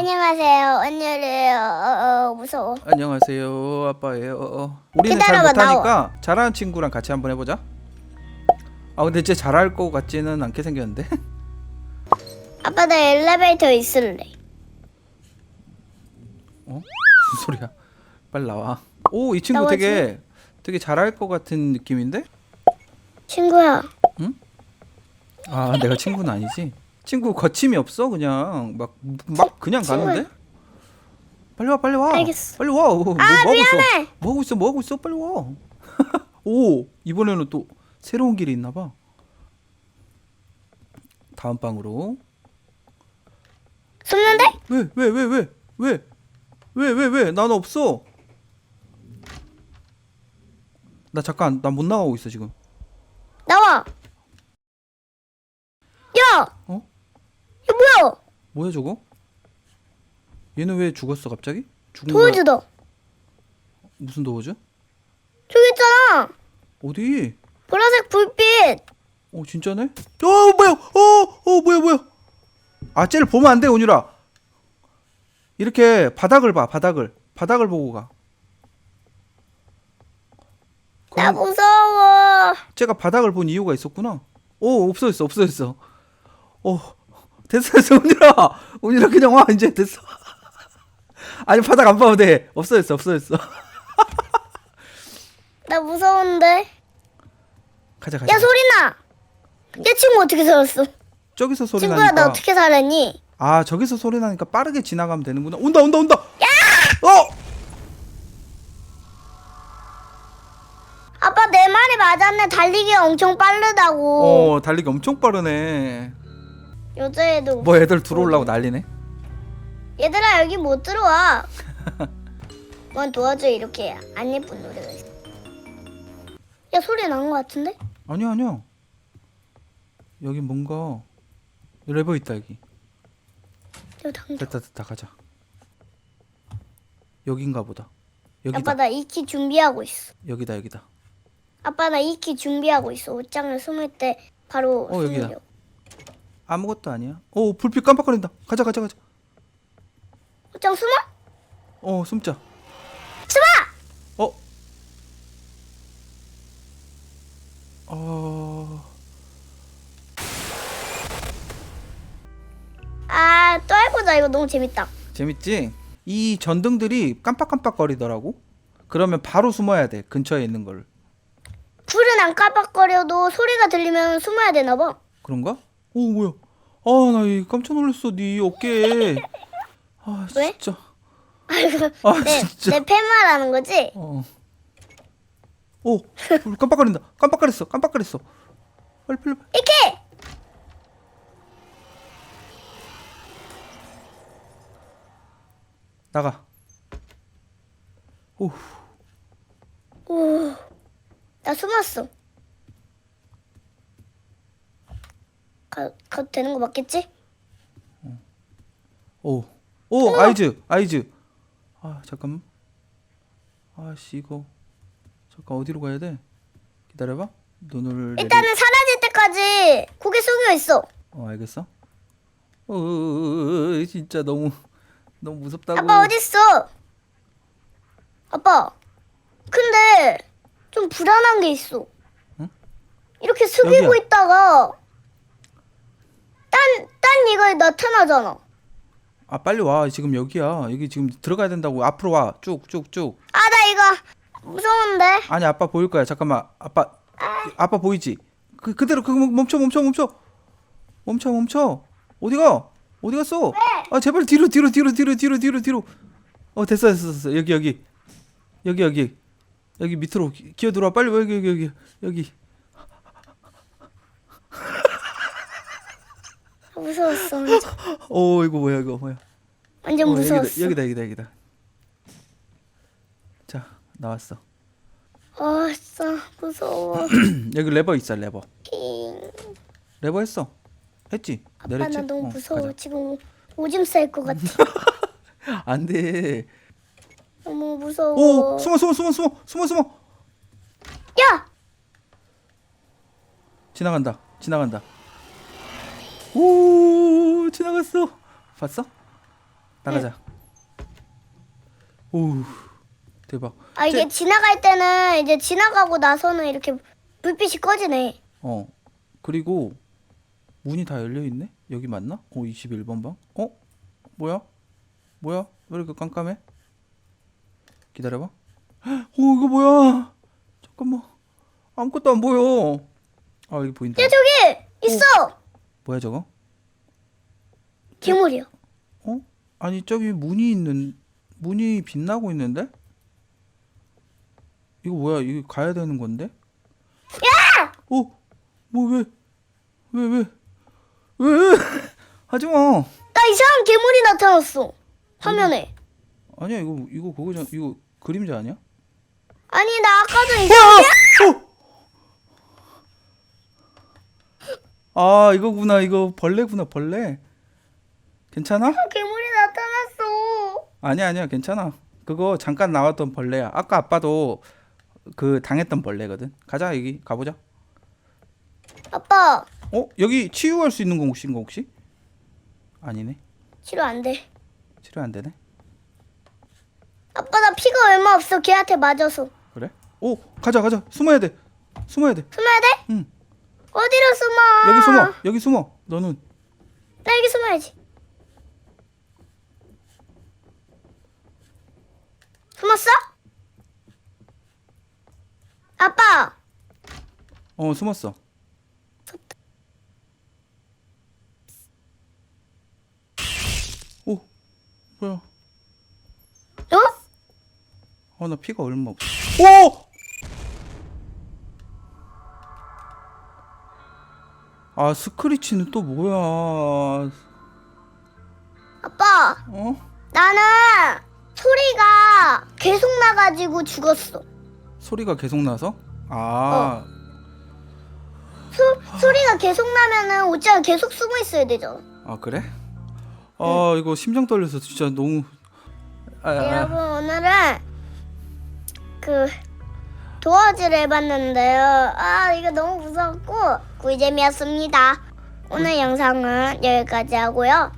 안녕하세요. 오늘은 어, 어, 무서워. 안녕하세요 아빠예요 어, 어. 우리는 잘 기다려봐, 못하니까 잘하는 친구랑 같이 한번 해보자 아 근데 진짜 잘할 것 같지는 않게 생겼는데 아빠 나 엘리베이터 있을래. 어? 무슨 소리야 빨리 나와 오 이 친구 나와지. 되게 되게 잘할 것 같은 느낌인데 친구야. 아 내가 친구는 아니지 친구 거침이 없어 그냥 막 막 그냥 친구야. 가는데 빨리 와 빨리 와 알겠어. 빨리 와 어, 뭐, 아, 뭐 하고 있어 미안해. 뭐 하고 있어 뭐 하고 있어 빨리 와 오 이번에는 또 새로운 길이 있나 봐 다음 방으로 숨는데? 왜 왜 왜 왜 왜 왜 왜 왜 난 없어 나 잠깐 나 못 나가고 있어 지금 나와. 야. 어? 뭐야? 저거? 얘는 왜 죽었어 갑자기? 죽은 거야? 도와주다. 무슨 도어즈? 저기 있잖아. 어디? 보라색 불빛. 어 진짜네? 어 뭐야? 어 어 뭐야 뭐야? 아 쟤를 보면 안 돼 온유라. 이렇게 바닥을 봐 바닥을. 바닥을 보고 가. 나 그럼 무서워. 쟤가 바닥을 본 이유가 있었구나. 오 없어졌어 없어졌어. 어 됐어 됐어 온유라. 온유라 그냥 와 이제 됐어. 아니 바닥 안 봐도 돼. 없어졌어 없어졌어. 나 무서운데. 가자 가자. 야 소리 나. 야 친구 어떻게 살았어? 저기서 소리 친구야 나니까. 나 어떻게 살았니? 아 저기서 소리 나니까 빠르게 지나가면 되는구나. 온다 온다 온다! 어! 아빠 내 말이 맞았네. 달리기가 엄청 빠르다고. 어 달리기 엄청 빠르네 여자애도. 뭐 애들 들어오려고 난리네 얘들아 여기 못 들어와. 뭔 도와줘 이렇게 안 예쁜 노래가 있어. 야 소리 난것 같은데? 아니야 아니야 여기 뭔가 레버 있다 여기 저. 됐다 됐다 가자 여긴가 보다 여기다 아빠 나 익히 준비하고 있어. 여기다 여기다 아빠 나 익히 준비하고 있어. 옷장을 숨을 때 바로 어, 여기다. 숨으려. 아무것도 아니야 오 불빛 깜빡거린다 가자 가자 가자 옷장 숨어? 어 숨자 숨어! 어? 어... 아 또 해보자 이거 너무 재밌다. 재밌지? 이 전등들이 깜빡깜빡거리더라고 그러면 바로 숨어야 돼 근처에 있는 걸 불은 안 깜빡거려도 소리가 들리면 숨어야 되나 봐. 그런가? 오 뭐야? 아나 깜짝 놀랐어 네 어깨에. 아 왜? 진짜. 아이고 아 내, 진짜. 내 팬말하는 거지? 어. 오불 깜빡거린다. 깜빡거렸어. 깜빡거렸어. 빨리 빨리. 빨리. 이렇게! 나가. 오. 오, 나 숨었어. 가, 가도 되는 거 맞겠지? 오. 오 아이즈 아이즈. 아 잠깐만. 아씨 이거. 잠깐 어디로 가야 돼? 기다려봐. 눈을 내리. 일단은 사라질 때까지 고개 숙여 있어. 어 알겠어. 어, 어, 어, 어, 진짜 너무 너무 무섭다고. 아빠 어딨어? 아빠. 근데 좀 불안한 게 있어. 응? 이렇게 숙이고 여기야. 있다가 이거에 나타나잖아. 아 빨리 와. 지금 여기야. 여기 지금 들어가야 된다고. 앞으로 와. 쭉쭉 쭉. 아, 나 이거 무서운데? 아니 아빠 보일 거야. 잠깐만. 아빠 아빠 보이지? 그 그대로 그 멈춰 멈춰 멈춰. 멈춰 멈춰. 어디가? 어디 갔어 아 제발 뒤로 뒤로 뒤로 뒤로 뒤로 뒤로 뒤로. 어 됐어 됐어 됐어. 여기 여기. 여기 여기. 여기 밑으로 기- 기어 들어와. 빨리 와, 여기 여기 여기. 여기 무서웠어. 완전, 어 이거 뭐야 이거 뭐야 완전 어, 무서웠어. 여기다, 여기다 여기다 여기다 자 나왔어 아, 진짜 무서워. 여기 레버 있어 레버 킹. 레버 했어 했지 아빠 내렸지 나 너무 어, 무서워. 가자. 지금 오줌 쌀 것 같아. 안 돼 너무 무서워. 오 숨어 숨어 숨어 숨어 숨어 숨어 야! 지나간다 지나간다 오 지나갔어 봤어 나가자. 오 대박. 아 이게 쟤- 지나갈 때는 이제 지나가고 나서는 이렇게 불빛이 꺼지네. 어 그리고 문이 다 열려 있네. 여기 맞나? 어 21번 방. 어 뭐야? 뭐야? 왜 이렇게 깜깜해? 기다려봐. 헉, 오 이거 뭐야? 잠깐만 아무것도 안 보여. 아 여기 보인다. 야 저기 있어. 뭐야 저거? 괴물이요. 어? 아니 저기 문이 있는 문이 빛나고 있는데? 이거 뭐야? 이거 가야 되는 건데? 야! 어? 뭐 왜? 왜 왜? 왜? 왜? 하지 마. 나 이상한 괴물이 나타났어. 화면에. 아니야 이거 이거 그거잖아. 이거 그림자 아니야? 아니 나 아까 전에 이상한 아 이거구나 이거 벌레구나 벌레. 괜찮아? 괴물이 나타났어. 아니야 아니야 괜찮아. 그거 잠깐 나왔던 벌레야. 아까 아빠도 그 당했던 벌레거든. 가자 여기 가보자. 아빠 어 여기 치유할 수 있는 곳인가 혹시? 아니네 치료 안 돼. 치료 안 되네. 아빠 나 피가 얼마 없어. 걔한테 맞아서. 그래? 오 가자 가자 숨어야 돼 숨어야 돼 숨어야 돼? 응. 어디로 숨어? 여기 숨어 여기 숨어 너는 나 여기 숨어야지. 숨었어? 아빠 어 숨었어 오 뭐야 어? 어나 피가 얼마 없어 오! 아 스크리치는 또 뭐야 아빠 어? 나는 소리가 계속 나가지고 죽었어. 소리가 계속 나서? 아 소, 소리가 계속 나면은 옷장에 계속 숨어 있어야 되잖아. 아 그래? 아 이거 심장 떨려서 진짜 너무 아, 아, 여러분 오늘은 그 도어즈를 해봤는데요. 아 이거 너무 무서웠고 꿀잼이었습니다. 오늘 영상은 여기까지 하고요.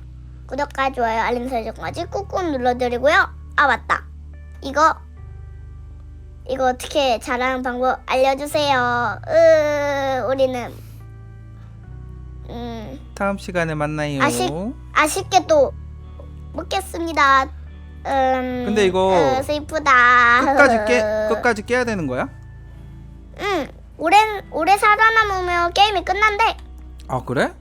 구독과 좋아요, 알림 설정까지 꾹꾹 눌러드리고요. 아 맞다. 이거 이거 어떻게 잘하는 방법 알려주세요. 으, 우리는 음. 다음 시간에 만나요. 아쉽- 아쉽게 또 먹겠습니다. 음, 근데 이거 어, 슬프다. 끝까지 깨 끝까지 깨야 되는 거야? 응. 오래 오래 살아남으면 게임이 끝난대. 아 그래?